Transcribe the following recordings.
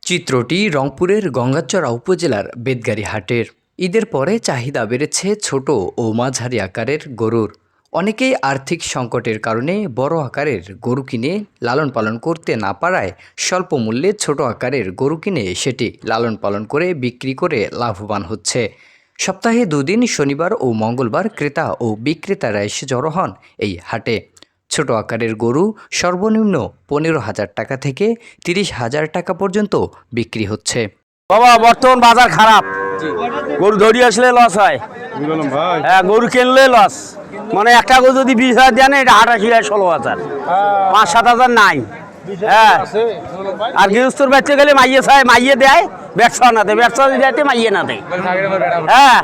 চিত্রটি রংপুরের গঙ্গাচড়া উপজেলার বেদগাড়ি হাটের ঈদের পরে চাহিদা বেড়েছে ছোট ও মাঝারি আকারের গরুর। অনেকেই আর্থিক সংকটের কারণে বড় আকারের গরু কিনে লালন পালন করতে না পারায় স্বল্প মূল্যে ছোট আকারের গরু কিনে সেটি লালন পালন করে বিক্রি করে লাভবান হচ্ছে। সপ্তাহে দুদিন শনিবার ও মঙ্গলবার ক্রেতা ও বিক্রেতারা এসে জড়ো হন এই হাটে। ছোট আকারের গরু সর্বনিম্ন পনেরো হাজার টাকা থেকে তিরিশ হাজার টাকা পর্যন্ত বিক্রি হচ্ছে। বাবা বর্তমান বাজার খারাপ। গরু ধরি আসলে লস হয়। হ্যাঁ গরু কিনলে লস মানে একটা গরু যদি বিশ হাজার দেন এটা আঠাশি হাজার ষোলো হাজার। পাঁচ সাত হাজার নাই। হ্যাঁ। আর গৃহস্থর বাচ্চা গেলে মাইয়ে চায় মাইয়ে দেয়। ব্যবসা না দেয় ব্যবসা যদি মাইয়ে না দেয় হ্যাঁ।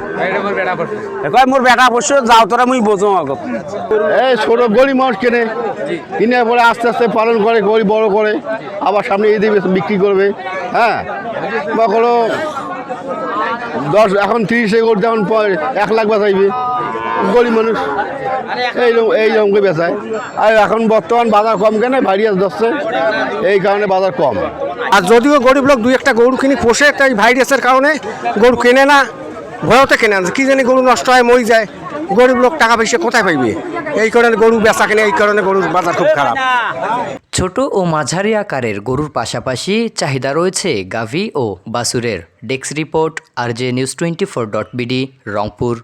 কয় মোর বেটা অবশ্য যাও তোরা মুই বোঝো আগত এই ছোট গরিব মানুষ কেনে কিনে পরে আস্তে আস্তে পালন করে গরিব বড় করে আবার সামনে ঈদে বিক্রি করবে হ্যাঁ? বা কোনো দশ এখন তিরিশে করতে এখন এক লাখ বেচাইবে গরিব মানুষ। এইরকম এইরকম করে বেচায়। আর এখন বর্তমান বাজার কম কেনে ভাইরাস ধরছে এই কারণে বাজার কম। আর যদিও গরিব লোক দুই একটা গরু কিনে পোষে, তাই ভাইরাসের কারণে গরু কেনে না, ভয়তে কেনে না। কী জানি গরু নষ্ট হয়, মরি যায়। গরিব লোক টাকা পয়সা কোথায় পাইবে? এই কারণে গরু বেচা কেনে, এই কারণে গরুর বাজার খুব খারাপ। ছোট ও মাঝারি আকারের গরুর পাশাপাশি চাহিদা রয়েছে গাভি ও বাসুরের desk report R J news twenty four dot BD, Rangpur.